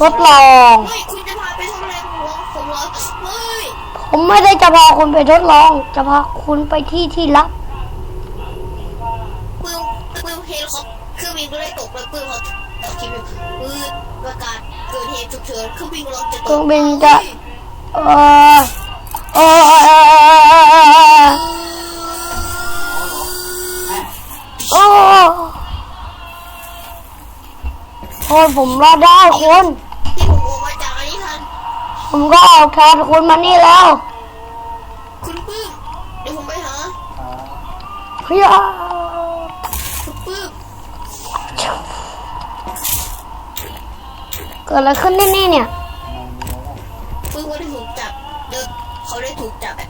ทดลอง เฮ้ยคุณจะพาไปทำอะไรผมลองผมลองเฮ้ยผมไม่ได้จะพาคุณไปทดลอง จะพาคุณไปที่ที่ลับ ปืนปืนเฮลิคอปเครื่องบินก็ได้ตกแล้วปืนเขาตกทีวีปืนประกาศเกิดเหตุฉุกเฉินเครื่องบินกำลังจะตกเครื่องบินจะ เออเออโอ้โอ้ยผมรอดได้คุณ ผมก็ออกแทนคุณมานี่แล้วคุณปื้มเดี๋ยวผมไปหาเฮียคุณปื้มเกิดอะไรขึ้นที่นี่เนี่ยปื้มก็ได้ถูกจับเดินเขาได้ถูกจับแบบ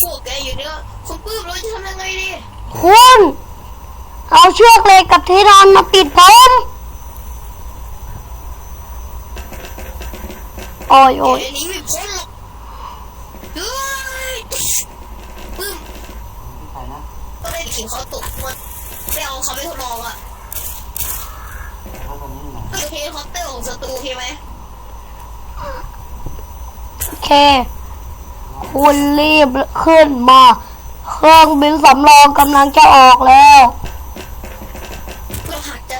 พวกแกอยู่เนี่ยคุณปื้มเราจะทำยังไงดีคุณ เอาเชือกเหล็กกับที่นอนมาปิดผม โอ้ยโอ้ยเดี๋ยวนี้ไม่พ้นหรอกเฮ้ยปื้มก็ได้ขิงเขาตกมันไปเอาเขาไปทดลองอะเฮลิคอปเตอร์ของศัตรูโอเคไหมโอเค คุณรีบขึ้นมา เครื่องบินสำรองกำลังจะออกแล้วเราหักจะ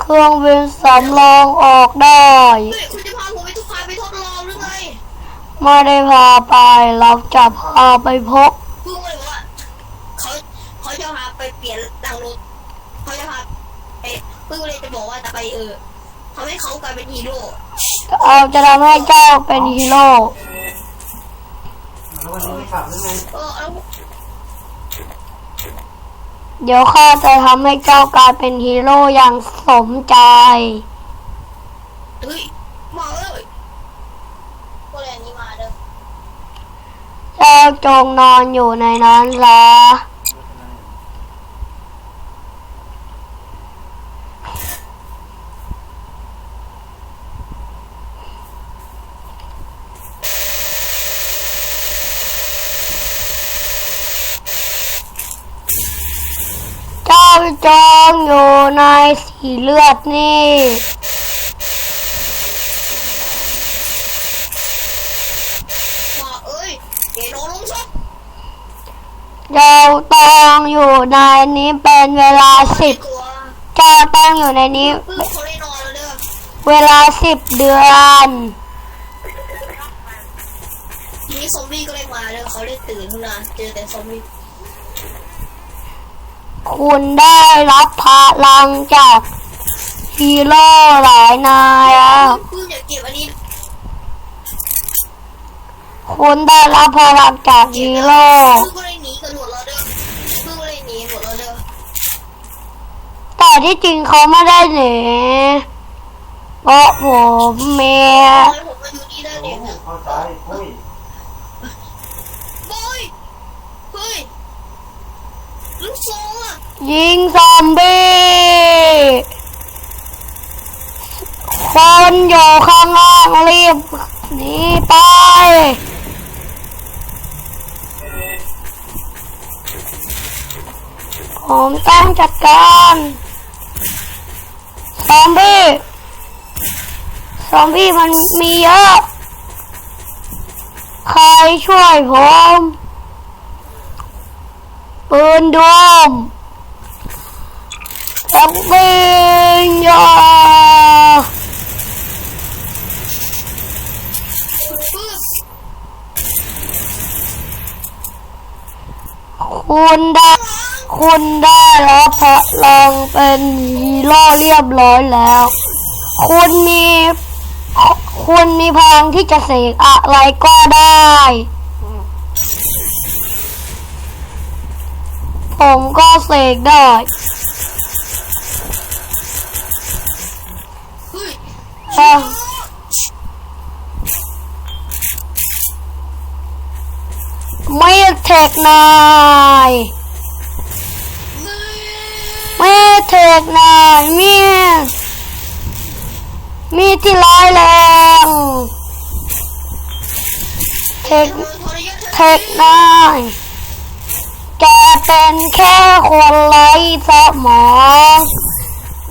เครื่องบินสำรองออกได้ ไม่ได้พาไปเราจะพาไปพบพูดเลยว่าเขาเขาจะพาไปเปลี่ยนดังรถเขาจะพาไปเพิ่งเลยจะบอกว่าจะไปเออทำให้เขากลายเป็นฮีโร่เราจะทำให้เจ้าเป็นฮีโร่แล้ววันนี้ไม่กลับหรือไงเออแล้วเดี๋ยวข้าจะทำให้เจ้ากลายเป็นฮีโร่อย่างสมใจเฮ้ยมาเลยก็เลยอันนี้มาเด้อ เจ้าจงนอนอยู่ในนั้นซะเจ้าจงอยู่ในสีเลือดนี่ มาเอ้ยเดี๋ยวน้องลงช็อป เจ้าต้องอยู่ในนี้เป็นเวลาสิบตัวเจ้าต้องอยู่ในนี้ เพิ่งเขาได้นอนแล้วเด้อเวลาสิบเดือน ทีนี้ซอมบี้ก็เลยมาเด้อเขาเลยตื่นขึ้นมาเจอแต่ซอมบี้คุณได้รับพลังจากฮีโร่หลายนายแล้วเพิ่งอยากเก็บอันนี้คุณได้รับพลังจากฮีโร่ เพิ่งก็เลย แต่ที่จริงเขาไม่ได้หนีเพราะผมเมียทำไมผมมาอยู่นี่ได้โอ้เนี่ยเข้าใจปุ้ยบอยเฮ้ยลูกซองอะยิงซอมบี้คนอยู่ข้างล่างรีบหนีไปผมต้องจัดการ ซอมบี้ซอมบี้มันมีเยอะ ใครช่วยผมปืนดมจับปืนยาคุณได้ คุณได้รับพลังเป็นฮีโร่เรียบร้อยแล้ว คุณมีคุณมีพลังที่จะเสกอะไรก็ได้ ผมก็เสกได้ไม่เทคนาย ไม่เทคนายมีมีที่ร้ายแรงเทคเทคนายแกเป็นแค่คนไร้สมอง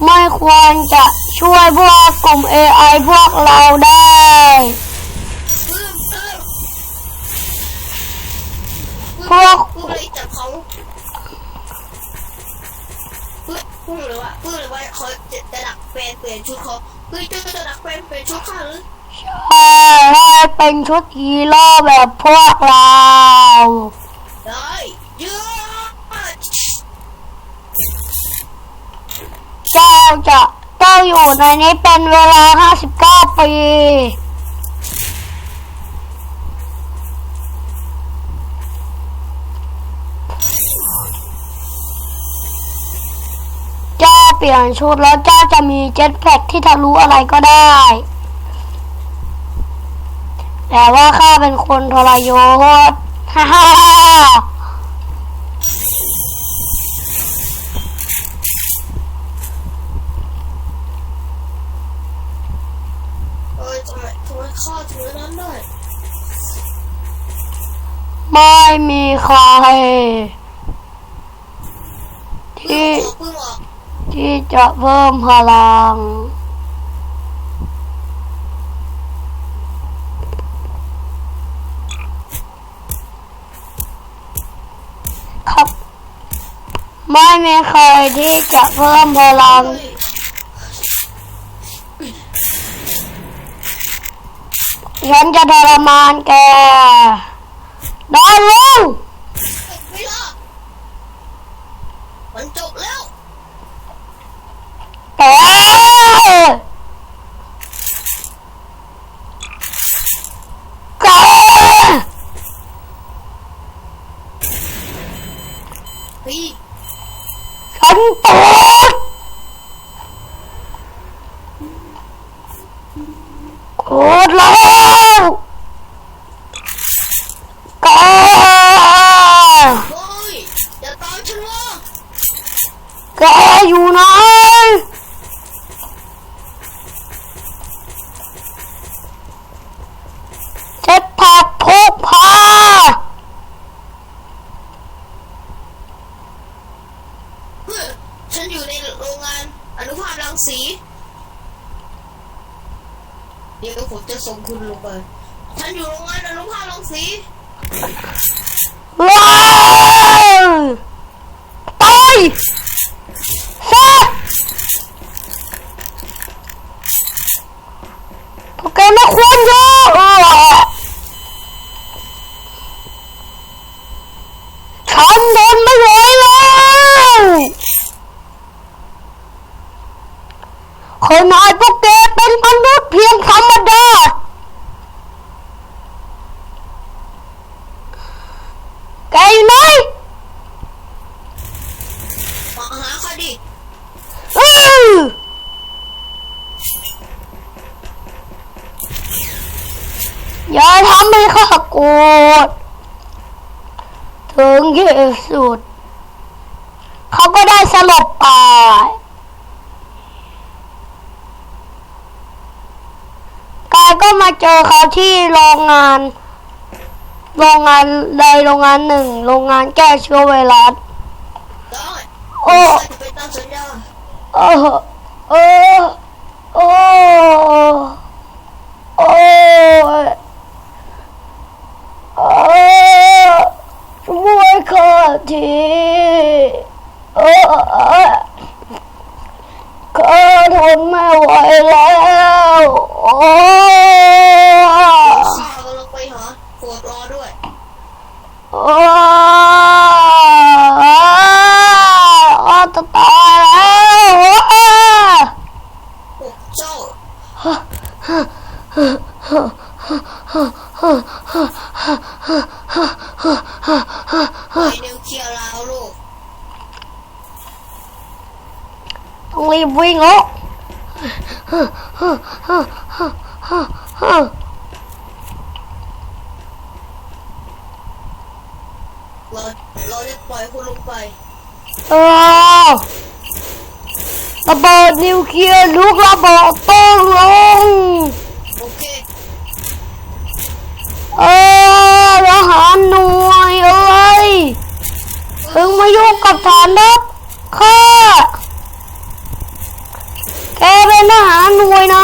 ไม่ควรจะช่วยพวกกลุ่ม AI พวกเราได้ปื้มปื้มพวก ปื้มเลยจับเขาปื้มปื้มเลยว่าปื้มเลยว่าเขาจะจะดักแฟนเปลี่ยนชุดเขาเฮ้ยจะจะดักแฟนเปลี่ยนชุดข้าหรือใช่ให้เป็นชุดฮีโร่แบบพวกเราได้เยอะเจ้าจะเจ้าอยู่ในนี้เป็นเวลา 59 ปี เจ้าเปลี่ยนชุดแล้วเจ้าจะมีเจ็ตแพ็กที่ทะลุอะไรก็ได้ แต่ว่าข้าเป็นคนทรยศฮ่าฮ่าฮ่าเอ้ยทำไมทำไมข้าถึงนั้นได้ไม่มีใครที่ปื้มออก ที่จะเพิ่มพลัง ครับ ไม่มีใครที่จะเพิ่มพลังฉันจะทรมานแกได้ลูกไม่รอดมันจบแล้ว แกแก เฮ้ย ฉันปวดโคตรแล้วแก โอ้ยอย่าตามฉันมา แกอยู่ไหนเจ็ดผักพกพา เฮ้ยฉันอยู่ในโรงงานอนุภาพรังสี เดี๋ยวผมจะส่งคุณลงไปฉันอยู่โรงงานอนุภาพรังสี ว้าวตายซะพวกแกไม่ควรเยอะเออฉันทนไม่ไหวแล้วคนนายพวกแกเป็นมนุษย์เพียงธรรมดา แกอยู่ไหน มาหาข้าดิ อื้ออย่าทำให้ข้าโกรธถึงที่สุด เขาก็ได้สลบไปกายก็มาเจอเขาที่โรงงาน โรงงานใดโรงงานหนึ่ง โรงงานแก้เชื้อไวรัสได้โอ้ข้าจะไปตามสัญญาเออเออโอ้โอ้ยเออช่วยข้าที เออข้าทนไม่ไหวแล้ว โอ้ข้ากำลังไปหาโกรธรอด้วยโอ้จะตายแล้วโอ้พวกเจ้าปล่อยนิวเคลียร์แล้วลูก ต้อง รีบวิ่งแล้เราเราจะปล่อยคุณลงไปเออระเบิดนิวเคลียร์ลูกระเบิดต้องลงโอเคเออทหารหน่วยเอ้ยถึงมายุ่งกับฐานทัพข้า เป็นทหารหน่วยไหน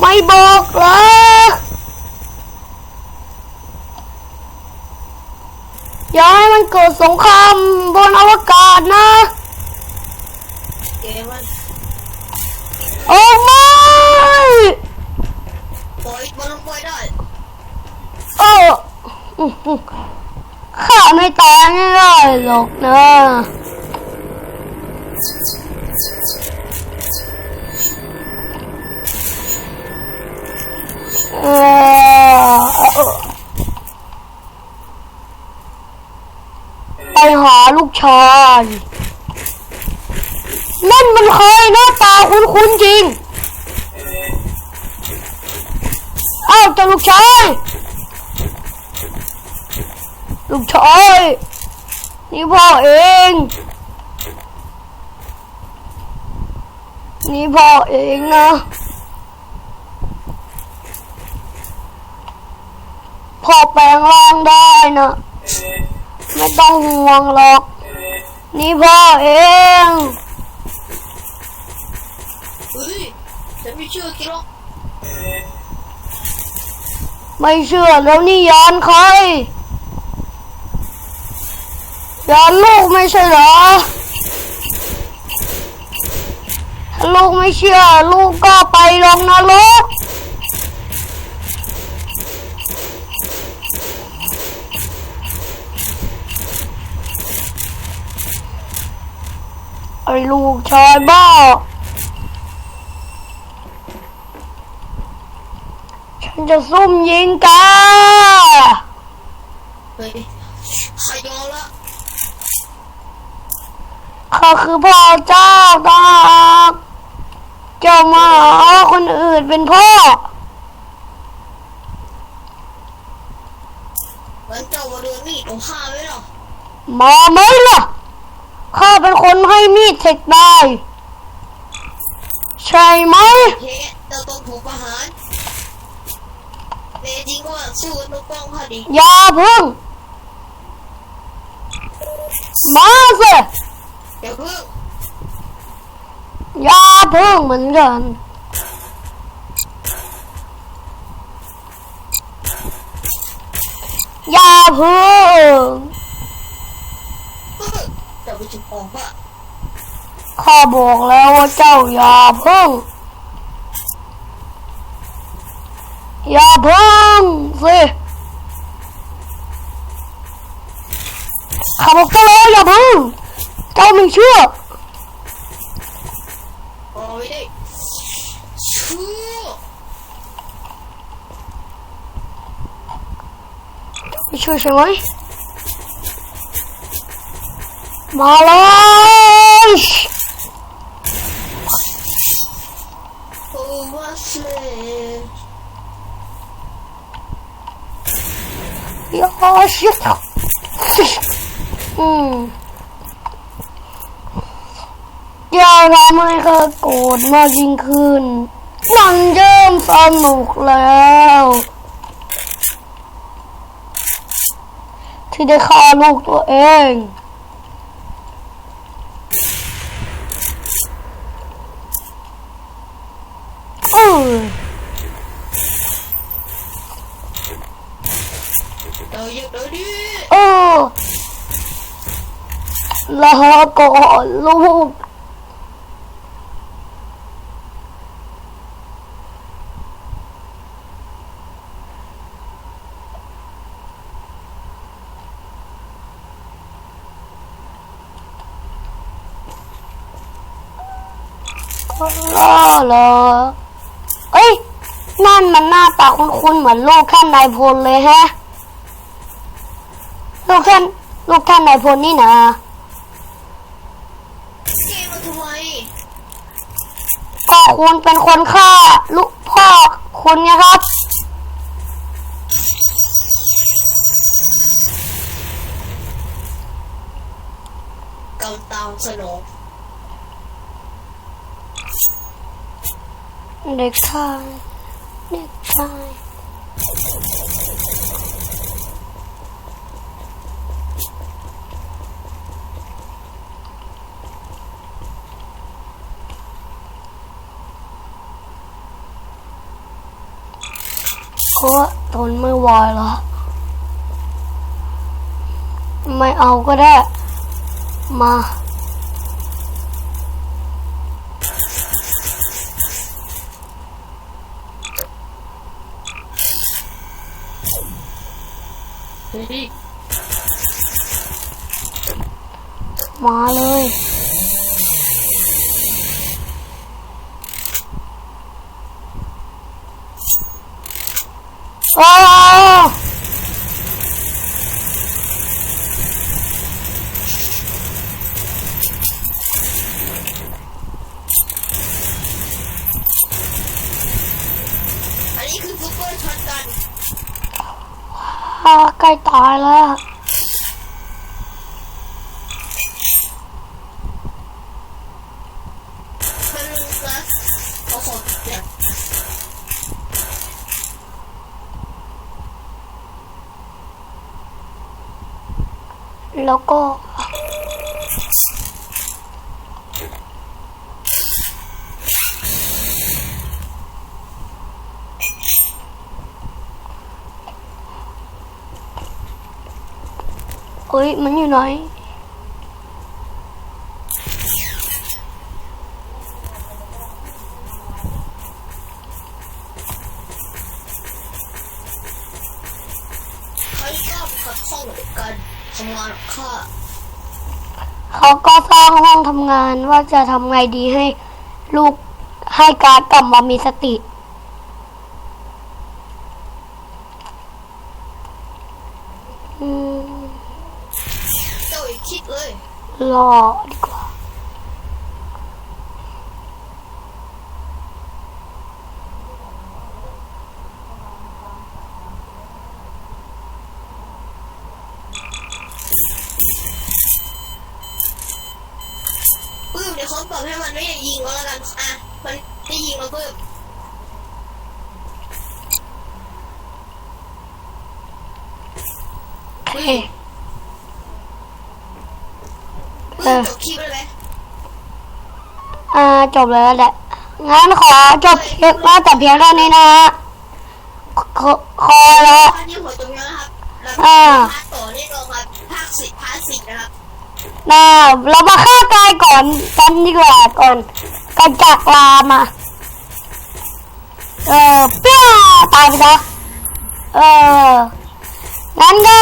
ไม่บอกเหรออย่าให้มันเกิดสงครามบนอวกาศนะแกมันโอ้ไม่ปล่อยมันลงไปได้โอ้อื้อหือข้าไม่ตายไม่ได้หรอกนะ ไปหาลูกชายนั่นมันใครหน้าตาคุ้นๆจริง อ้าวเจ้าลูกชาย ลูกชาย นี่พ่อเอง นี่พ่อเองนะ พ่อแปลงร่างได้นะไม่ต้องห่วงหรอก นี่พ่อเองเฮ้ยฉันไม่เชื่อแกหรอกไม่เชื่อแล้วนี่ยานใครยานลูกไม่ใช่เหรอถ้าลูกไม่เชื่อ ลูกก็ไปลงนรกไอ้ ลูกชายบ้าฉันจะซุ่มยิงแกเฮ้ยขยอมละข้าคือพ่อเจ้าตาหากเจ้ามาหาคนอื่นเป็นพ่องั้นเจ้ามาเดินมีดของข้าไว้หรอมาไหมล่ะข้า เป็นคนให้มีดเทคได้ ใช่ไหมเฮ้เจ้าต้องถูกประหารเนจริงว่าสู้กันต้องป้องข้าดีอย่าพึ่ง มาสิอย่าเพิ่งอย่าพึ่งเหมือนกันอย่าพึ่งเฮ้ยเจ้า ไปจุดออกว่าข้าบอกแล้วว่าเจ้าอย่าพึ่งอย่าพึ่งสิข้าบอกเจ้าแล้วอย่าพึ่งเจ้าไม่เชื่อเอาไว้ได้ชั่วไม่เชื่อใช่ไหม มาเลยโอ้ว่าเสยย่าเชื่ออืมย่าทำให้ข้าโกรธมากยิ่งขึ้น มันเริ่มสนุกแล้วที่ได้ฆ่าลูกตัวเองเออ เจ้าหยุดเดี๋ยวนี้เออลาก่อนลูกล่อเหรอเอ้ย นั่นมันหน้าตาคุ้นๆเหมือนลูกท่านนายพลเลยฮะ กท่านลูกท่านนายพลนี่นะเกมมาทำไมก็คุณเป็นคนฆ่าลูกพ่อคุณไงครับกำตามสนองเด็กชายเด็กชาย เพราะว่าทนไม่ไหวแล้วไม่เอาก็ได้ มาเฮ้ยมาเลย โอ้อันนี้ แล้วก็เำงานว่าจะทำไงดีให้ลูกให้การดกลับมามีสติ อืม เจ้าอย่าคิดเลย รอดีกว่า ปื้มเดี๋ยวเขาปรับให้มันไม่ได้ยิงก็แล้วกัน อะ มันได้ยิงมาปื้ม โอ เคปื้มจบคลิปเลยไหมอ่าจบเลยแล้วแหละงั้นขอจบคลิปมาแต่เพียงเท่านี้นะฮะขอขอแล้วภาคนี้หัวตรงนี้นะครับแล้วอ่าภาคต่อนี่ลงครับภาคสิบภาคสิบนะครับนะเรามาฆ่ากายก่อนกันดีกว่าก่อนกันจากลามาเออเปี้ยตายไปแล้วเออ งั้นก็